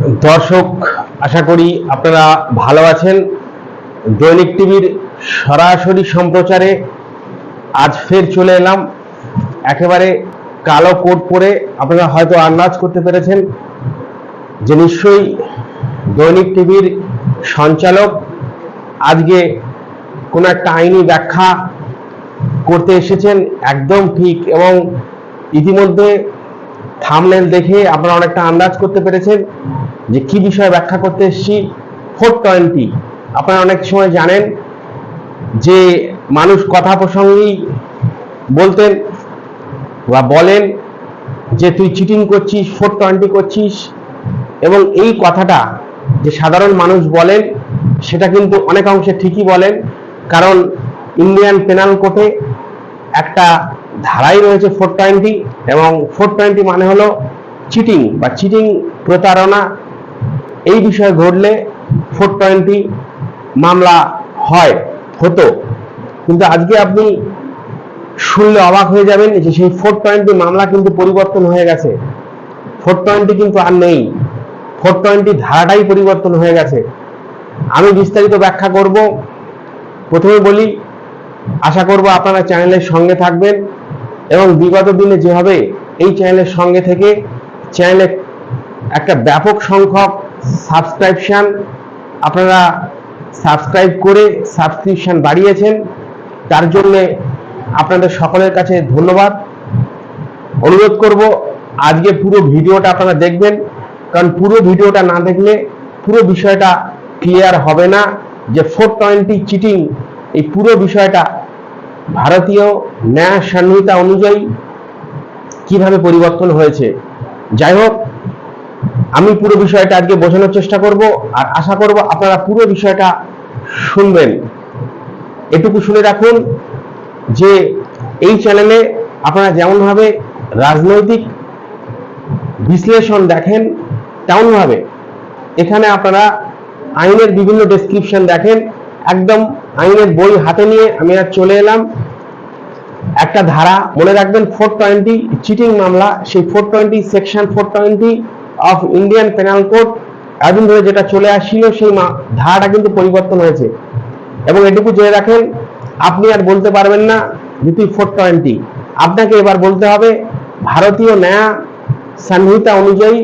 দর্শক, আশা করি আপনারা ভালো আছেন। দৈনিক টিভির সরাসরি সম্প্রচারে আজ ফের চলে এলাম। একেবারে কালো কোট পরে আপনারা হয়তো আন্দাজ করতে পেরেছেন যে নিশ্চয়ই দৈনিক টিভির সঞ্চালক আজকে কোনো একটা আইনি ব্যাখ্যা করতে এসেছেন একদম ঠিক এবং ইতিমধ্যে থামলেন দেখে আপনারা অনেকটা আন্দাজ করতে পেরেছেন। যে কি বিষয়ে ব্যাখ্যা করতে এসেছি? ফোর টোয়েন্টি আপনারা অনেক সময় জানেন যে মানুষ কথা প্রসঙ্গেই বলতেন বা বলেন যে তুই চিটিং করছিস ফোর টোয়েন্টি করছিস। এবং এই কথাটা যে সাধারণ মানুষ বলেন, সেটা কিন্তু অনেক অংশে ঠিকই বলেন। কারণ ইন্ডিয়ান পেনাল কোর্টে একটা ধারাই রয়েছে ফোর টোয়েন্টি এবং ফোর টোয়েন্টি মানে হলো চিটিং বা চিটিং প্রতারণা এই বিষয়ে ঘটলে ফোর টোয়েন্টি মামলা হয়, হতো। কিন্তু আজকে আপনি শুনলে অবাক হয়ে যাবেন যে সেই ফোর টোয়েন্টি মামলা কিন্তু পরিবর্তন হয়ে গেছে। ফোর টোয়েন্টি কিন্তু আর নেই। ফোর টোয়েন্টি ধারাটাই পরিবর্তন হয়ে গেছে। আমি বিস্তারিত ব্যাখ্যা করব। প্রথমে বলি, আশা করব আপনারা চ্যানেলের সঙ্গে থাকবেন এবং বিগত দিনে যেভাবে এই চ্যানেলের সঙ্গে থেকে চ্যানেলে একটা ব্যাপক সংখ্যক সাবস্ক্রিপশন, আপনারা সাবস্ক্রাইব করে সাবস্ক্রিপশন বাড়িয়েছেন, তার জন্যে আপনাদের সকলের কাছে ধন্যবাদ। অনুরোধ করব, আজকে পুরো ভিডিওটা আপনারা দেখবেন, কারণ পুরো ভিডিওটা না দেখলে পুরো বিষয়টা ক্লিয়ার হবে না যে ফোর টোয়েন্টি চিটিং এই পুরো বিষয়টা ভারতীয় ন্যায় সংহিতা অনুযায়ী কীভাবে পরিবর্তন হয়েছে। যাই হোক আমি পুরো বিষয়টা আজকে বোঝানোর চেষ্টা করব আর আশা করব আপনারা পুরো বিষয়টা শুনবেন। এটুকু শুনে রাখুন যে এই চ্যানেলে আপনারা যেমনভাবে রাজনৈতিক বিশ্লেষণ দেখেন, তেমনভাবে এখানে আপনারা আইনের বিভিন্ন ডেসক্রিপশন দেখেন। একদম আইনের বই হাতে নিয়ে আমি আর চলে এলাম। একটা ধারা, মনে রাখবেন ফোর টোয়েন্টি চিটিং মামলা, সেই four twenty section four twenty of Indian penal code এতদিন ধরে যেটা চলে আসছিল, সেই ধারাটা কিন্তু পরিবর্তন হয়েছে। এবং এটুকু জেনে রাখেন, আপনি আর বলতে পারবেন না তুই ফোর টোয়েন্টি আপনাকে এবার বলতে হবে, ভারতীয় ন্যায় সংহিতা অনুযায়ী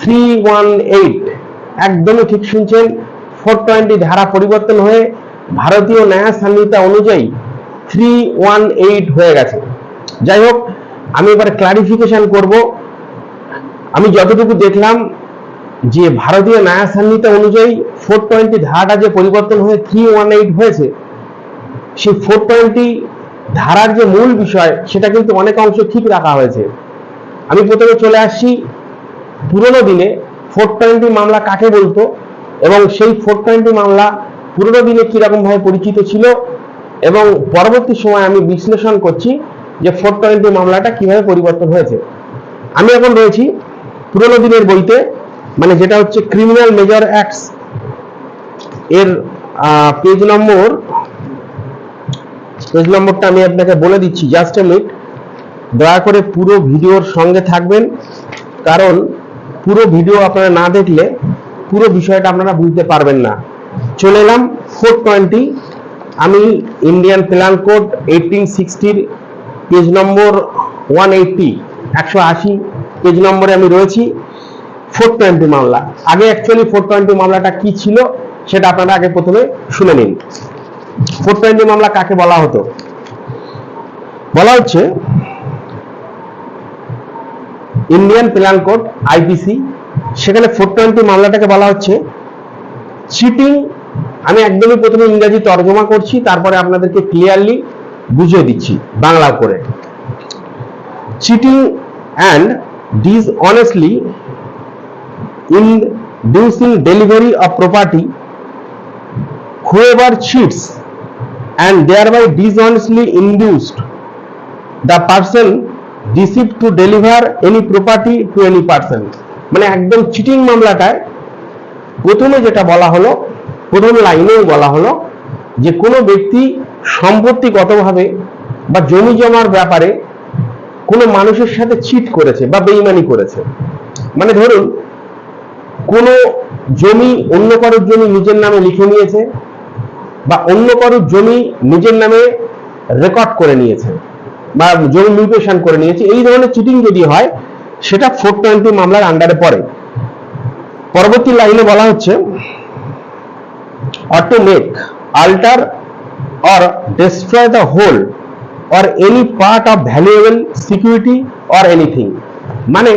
থ্রি ওয়ান এইট একদমই ঠিক শুনছেন ফোর টোয়েন্টি ধারা পরিবর্তন হয়ে ভারতীয় ন্যায় সংহিতা অনুযায়ী থ্রি ওয়ান এইট হয়ে গেছে। যাই হোক, আমি এবার ক্লারিফিকেশন করব আমি যতটুকু দেখলাম যে ভারতীয় ন্যায় সংহিতা অনুযায়ী ফোর টোয়েন্টি ধারাটা যে পরিবর্তন হয়ে থ্রি ওয়ান এইট হয়েছে, সেই ফোর টোয়েন্টি ধারার যে মূল বিষয়, সেটা কিন্তু অনেক অংশ ঠিক রাখা হয়েছে। আমি প্রথমে চলে আসছি, পুরনো দিনে ফোর টোয়েন্টি মামলা কাকে বলতো এবং সেই ফোর টোয়েন্টি মামলা পুরনো দিনে কীরকম ভাবে পরিচিত ছিল এবং পরবর্তী সময় আমি বিশ্লেষণ করছি যে ফোর টোয়েন্টি মামলাটা কীভাবে পরিবর্তন হয়েছে। আমি এখন রয়েছি পুরোনো দিনের বইতে মানে যেটা হচ্ছে ক্রিমিনাল মেজর অ্যাক্টস এর পেজ নম্বর পেজ নম্বরটা আমি আপনাকে বলে দিচ্ছি জাস্ট এ মিনিট দয়া করে পুরো ভিডিওর সঙ্গে থাকবেন, কারণ পুরো ভিডিও আপনারা না দেখলে পুরো বিষয়টা আপনারা বুঝতে পারবেন না। চলে এলাম ফোর টোয়েন্টি আমি ইন্ডিয়ান প্ল্যান কোড এইটিন সিক্সটির পেজ নম্বর ওয়ান এইটটি একশো আশি। পেজ নম্বরে আমি রয়েছি ফোর টোয়েন্টি মামলা। আগে অ্যাকচুয়ালি ফোর টোয়েন্টি মামলাটা কি ছিল সেটা আপনারা আগে প্রথমে শুনে নিন। ফোর টোয়েন্টি মামলা কাকে বলা হতো? বলা হচ্ছে ইন্ডিয়ান পেনাল কোড আইপিসি সেখানে ফোর টোয়েন্টি মামলাটাকে বলা হচ্ছে চিটিং আমি একদমই প্রথমে ইংরেজি তর্জমা করছি, তারপরে আপনাদেরকে ক্লিয়ারলি বুঝিয়ে দিচ্ছি বাংলা করে। Cheating and dishonestly inducing delivery of property whoever cheats and thereby dishonestly induced the person deceived to deliver any property to any person মানে একদম চিটিং মামলাটায় প্রথমে যেটা বলা হলো প্রথম লাইনেই বলা হলো যে কোনো ব্যক্তি সম্পত্তিগতভাবে বা জমি জমার ব্যাপারে কোনো মানুষের সাথে চিট করেছে বা বেইমানি করেছে। মানে ধরুন কোনো জমি অন্য কারোর জমি নিজের নামে লিখে নিয়েছে বা অন্য কারোর জমি নিজের নামে রেকর্ড করে নিয়েছে বা জমি মিউটেশন করে নিয়েছে এই ধরনের চিটিং যদি হয় সেটা ফোর টোয়েন্টি মামলার আন্ডারে পড়ে। পরবর্তী লাইনে বলা হচ্ছে make, alter, or destroy the whole or any part of valuable security or anything. মানে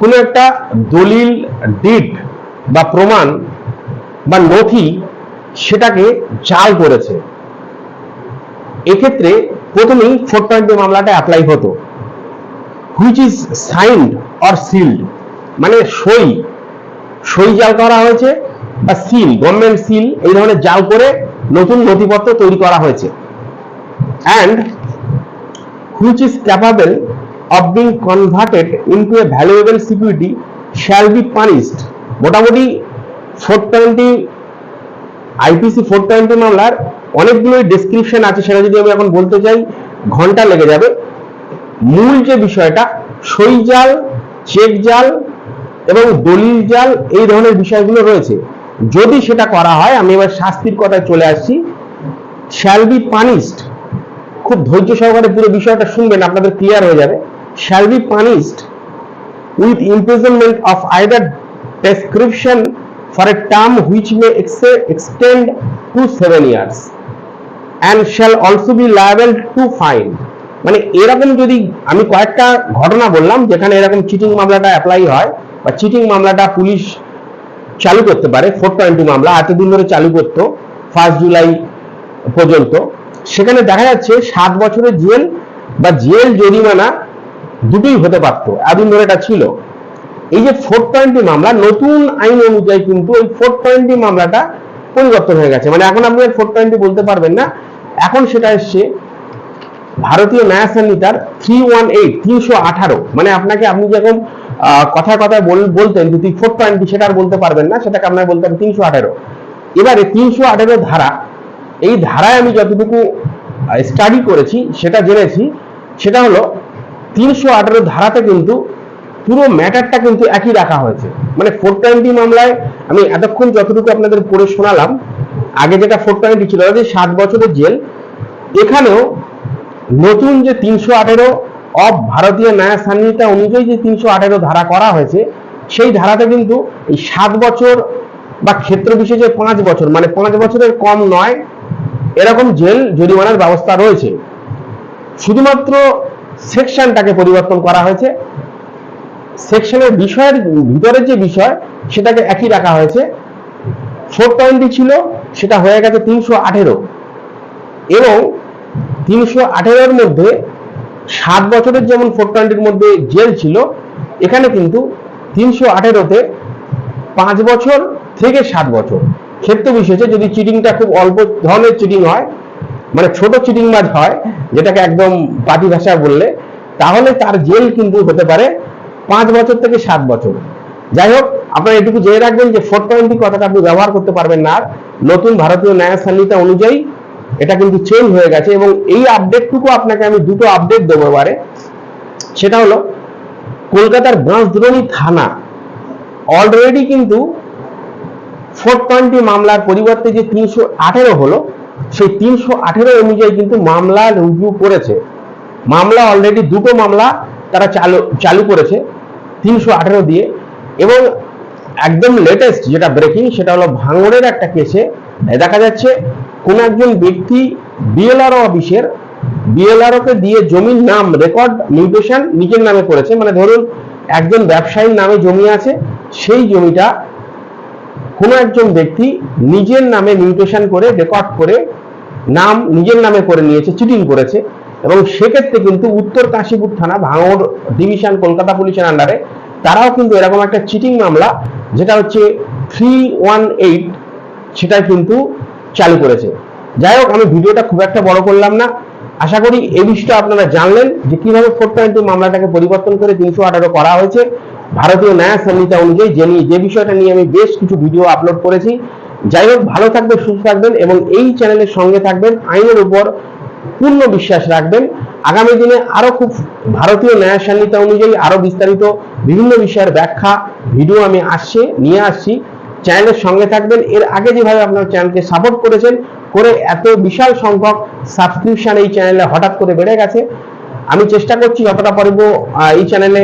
কোনো একটা দলিল ডিড বা প্রমাণ বা নথি সেটাকে জাল করেছে। এক্ষেত্রে প্রথমেই ফোর টোয়েন্টি মামলাটা অ্যাপ্লাই হতো। Which is signed or sealed মানে সই। সই জাল করা হয়েছে বা সিল গভর্নমেন্ট সিল এই ধরনের জাল করে নতুন নথিপত্র তৈরি করা হয়েছে। And which is capable of being converted into a valuable security shall be punished মোটামুটি four twenty IPC four twenty মামলার অনেকগুলো ডেসক্রিপশন আছে, সেটা যদি আমি এখন বলতে চাই, ঘণ্টা লেগে যাবে। মূল যে বিষয়টা, সই জাল, চেক জাল এবং দলিল জাল, এই ধরনের বিষয়গুলো রয়েছে। যদি সেটা করা হয়, আমি এবার শাস্তির কথায় চলে আসছি শ্যাল বি পানিশড খুব ধৈর্য সহকারে পুরো বিষয়টা শুনবেন, আপনাদের ক্লিয়ার হয়ে যাবে। Shall be punished with imprisonment of either prescription a term which may ex- extend to seven years and shall also be liable to fine. মানে এরকম যদি, আমি কয়েকটা ঘটনা বললাম, যেখানে এরকম চিটিং মামলাটা অ্যাপ্লাই হয় বা চিটিং মামলাটা পুলিশ চালু করতে পারে ফোর টোয়েন্টি মামলা, এতদিন ধরে চালু করতো ফার্স্ট জুলাই পর্যন্ত। সেখানে দেখা যাচ্ছে সাত বছরের জেল বা জেল জরিমানা দুটোই হতে পারতো এতদিন ধরে এটা ছিল। এই যে ফোর টোয়েন্টি মামলা, নতুন আইন অনুযায়ী কিন্তু ওই ফোর টোয়েন্টি মামলাটা পরিবর্তন হয়ে গেছে। মানে এখন আপনি ফোর টোয়েন্টি বলতে পারবেন না। এখন সেটা এসছে ভারতীয় ন্যায় সংহিতার থ্রি ওয়ান এইট তিনশো আঠারো মানে আপনাকে আপনি কথায় কথায় বল- বলতেন যদি ফোর টোয়েন্টি সেটা আর বলতে পারবেন না, সেটাকে আপনাকে বলতে হবে তিনশো আঠারো এবারে তিনশো আঠারো ধারা এই ধারায় আমি যতটুকু স্টাডি করেছি, সেটা জেনেছি, সেটা হলো তিনশো আঠারো ধারাতে কিন্তু পুরো ম্যাটারটা কিন্তু একই রাখা হয়েছে। মানে ফোর টোয়েন্টি মামলায় আমি এতক্ষণ যতটুকু আপনাদের পড়ে শোনালাম, আগে যেটা ফোর টোয়েন্টি ছিল যে সাত বছরের জেল। এখানেও নতুন যে তিনশো আঠেরো অফ ভারতীয় ন্যায় সংহিতা অনুযায়ী যে তিনশো আঠেরো ধারা করা হয়েছে, সেই ধারাতে কিন্তু এই সাত বছর বা ক্ষেত্র বিশেষে পাঁচ বছর মানে পাঁচ বছরের কম নয় এরকম জেল জরিমানার ব্যবস্থা রয়েছে। শুধুমাত্র সেকশনটাকে পরিবর্তন করা হয়েছে। সেকশনের বিষয়ের ভিতরের যে বিষয়, সেটাকে একই রাখা হয়েছে। ফোর টোয়েন্টি ছিল, সেটা হয়ে গেছে তিনশো আঠেরো। এবং তিনশো আঠেরোর মধ্যে সাত বছরের যেমন ফোর টোয়েন্টির মধ্যে জেল ছিল, এখানে কিন্তু তিনশো আঠেরোতে পাঁচ বছর থেকে সাত বছর। ক্ষেত্র বিশেষে যদি চিটিংটা খুব অল্প ধরনের চিটিং হয় মানে ছোট চিটিং মাছ হয়, যেটাকে একদম পাতি ভাষা বললে, তাহলে তার জেল কিন্তু হতে পারে পাঁচ বছর থেকে সাত বছর। যাই হোক, আপনারা এটুকু জেনে রাখবেন যে ফোর টোয়েন্টি কথাটা আপনি ব্যবহার করতে পারবেন না আর। নতুন ভারতীয় ন্যায় সংহিতা অনুযায়ী এটা কিন্তু চেঞ্জ হয়ে গেছে এবং এই আপডেটটুকু আপনাকে আমি দুটো আপডেট দেবো এবারে। সেটা হলো, কলকাতার বাঁশদ্রোণী থানা অলরেডি কিন্তু ফোর টোয়েন্টি মামলার পরিবর্তে যে তিনশো আঠেরো হলো, সেই তিনশো আঠেরো অনুযায়ী কিন্তু মামলা রুজু করেছে। মামলা অলরেডি দুটো মামলা তারা চালু চালু করেছে, তিনশো আঠেরো দিয়ে। এবং একদম লেটেস্ট যেটা ব্রেকিং সেটা হলো ভাঙড়ের একটা কেসে দেখা যাচ্ছে, কোন একজন ব্যক্তি বিএলআরও অফিসের বিএলআরও কে দিয়ে জমির নাম রেকর্ড মিউটেশন নিজের নামে করেছে। মানে ধরুন, একজন ব্যবসায়ীর নামে জমি আছে, সেই জমিটা কোনো একজন ব্যক্তি নিজের নামে মিউটেশন করে রেকর্ড করে নাম নিজের নামে করে নিয়েছে, চিটিং করেছে এবং সেক্ষেত্রে কিন্তু উত্তর কাশীপুর থানা, ভাঙড় ডিভিশন, কলকাতা পুলিশের আন্ডারে তারাও কিন্তু এরকম একটা চিটিং মামলা, যেটা হচ্ছে থ্রি ওয়ান এইট সেটা কিন্তু চালু করেছে। যাই হোক, আমি ভিডিওটা খুব একটা বড় করলাম না। আশা করি এই বিষয়টা আপনারা জানলেন যে কীভাবে ফোর মামলাটাকে পরিবর্তন করে তিনশো আঠারো করা হয়েছে। ভারতীয় ন্যায় সংহিতা অনুযায়ী যে নিয়ে যে বিষয়টা নিয়ে আমি বেশ কিছু ভিডিও আপলোড করেছি। যাই হোক, ভালো থাকবেন, সুস্থ থাকবেন এবং এই চ্যানেলের সঙ্গে থাকবেন, আইনের উপর পূর্ণ বিশ্বাস রাখবেন। আগামী দিনে আরও খুব ভারতীয় ন্যায় সংহিতা অনুযায়ী আরও বিস্তারিত বিভিন্ন বিষয়ের ব্যাখ্যা ভিডিও আমি আসছে, নিয়ে আসছি। চ্যানেলের সঙ্গে থাকবেন। এর আগে যেভাবে আপনার চ্যানেলকে সাপোর্ট করেছেন, করে এত বিশাল সংখ্যক সাবস্ক্রিপশন এই চ্যানেলে হঠাৎ করে বেড়ে গেছে আমি চেষ্টা করছি যতটা পারব এই চ্যানেলে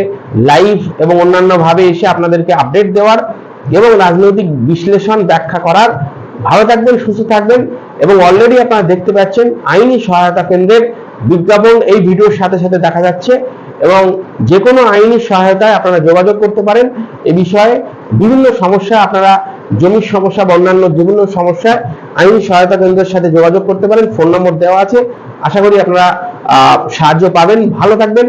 লাইভ এবং অন্যান্য ভাবে এসে আপনাদেরকে আপডেট দেওয়ার এবং রাজনৈতিক বিশ্লেষণ ব্যাখ্যা করার। ভালো থাকবেন, সুস্থ থাকবেন এবং অলরেডি আপনারা দেখতে পাচ্ছেন আইনি সহায়তা কেন্দ্রের বিজ্ঞাপন এই ভিডিওর সাথে সাথে দেখা যাচ্ছে এবং যে কোনো আইনি সহায়তায় আপনারা যোগাযোগ করতে পারেন। এ বিষয়ে বিভিন্ন সমস্যা আপনারা জমির সমস্যা বা অন্যান্য বিভিন্ন সমস্যায় আইনি সহায়তা কেন্দ্রের সাথে যোগাযোগ করতে পারেন। ফোন নম্বর দেওয়া আছে। আশা করি আপনারা সাহায্য পাবেন। ভালো থাকবেন।